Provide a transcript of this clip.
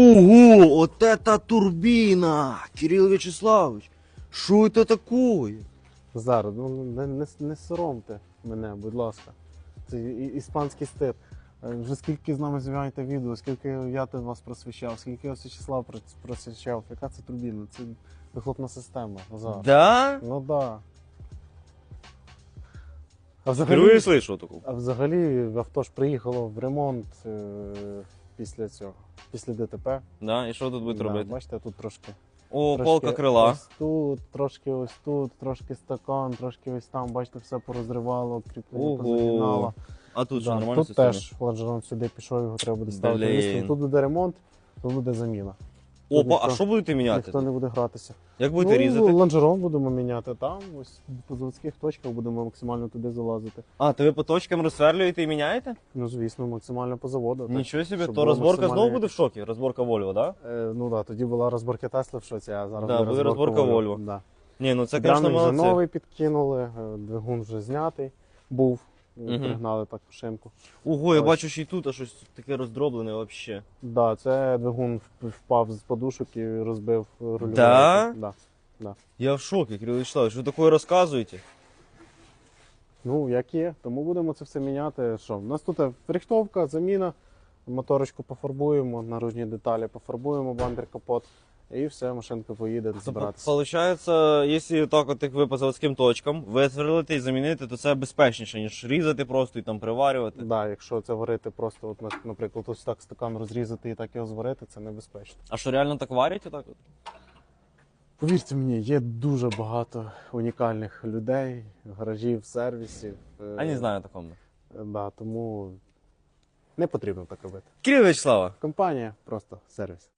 Ого, вот это турбина! Кирилл Вячеславович, что это такое? Зараз, ну не, не, не соромте мене, будь ласка. Це і- іспанський стиль. Е, Вже скільки з нами знімаєте відео, скільки я тут вас просвіщав, скільки ось Вячеслав прос- просвіщав. Яка це турбіна? Це вихлопна система. Назар. Да? Ну да. А Впервые взагалі, слышу такого. а взагалі авто ж приїхало в ремонт е, після цього, після ДТП. Да, і що тут будуть Да, робити? Бачите, тут трошки. О, трошки полка крила. Ось тут, трошки ось тут, трошки стакан, трошки ось там, бачите, все порозривало, кріплення Ого. позагинало. А тут що, Да, нормально Тут все теж лонжерон сюди пішов, його треба буде ставити. Блін. Тут буде ремонт, тут буде заміна. Опа, а що будете міняти? Ніхто не буде гратися. Як будете ну, різати? лонжерон будемо міняти там, ось по заводських точках будемо максимально туди залазити. А, то ви по точкам розсверлюєте і міняєте? Ну, звісно, максимально по заводу. так. Нічого собі, то розборка максимально знову буде в шокі? Розборка Volvo, да? Е, ну так, да, тоді була розборка Тесла в шоці, а зараз Да, буде розборка Volvo. Да. Ні, ну це, звісно, молодці. новий підкинули, е, двигун вже знятий був. Мгм. Пригнали так шинку. Ого, я Ось. бачу, що і тут а щось таке роздроблене взагалі. Да, це двигун впав з подушок і розбив рульову. Да? рейку. Да. Я в шокі, Кирилл Вячеславович, ви таке розказуєте? Ну, як є, тому будемо це все міняти. Що? У нас тут е, рихтовка, заміна, моторочку пофарбуємо, наружні деталі пофарбуємо, бампер, капот, і все, машинка поїде збиратися. Получається, якщо так от як ви по заводським точкам висверлити і замінити, то це безпечніше, ніж різати просто і там приварювати. Да, якщо це варити просто, от, наприклад, ось так стакан розрізати і так його зварити, це небезпечно. А що реально так варять отак? от? Повірте мені, є дуже багато унікальних людей, гаражів, сервісів. е, А не знаю такому. е, Да, тому не потрібно так робити. Кирилл Вячеслава, Компанія просто сервіс.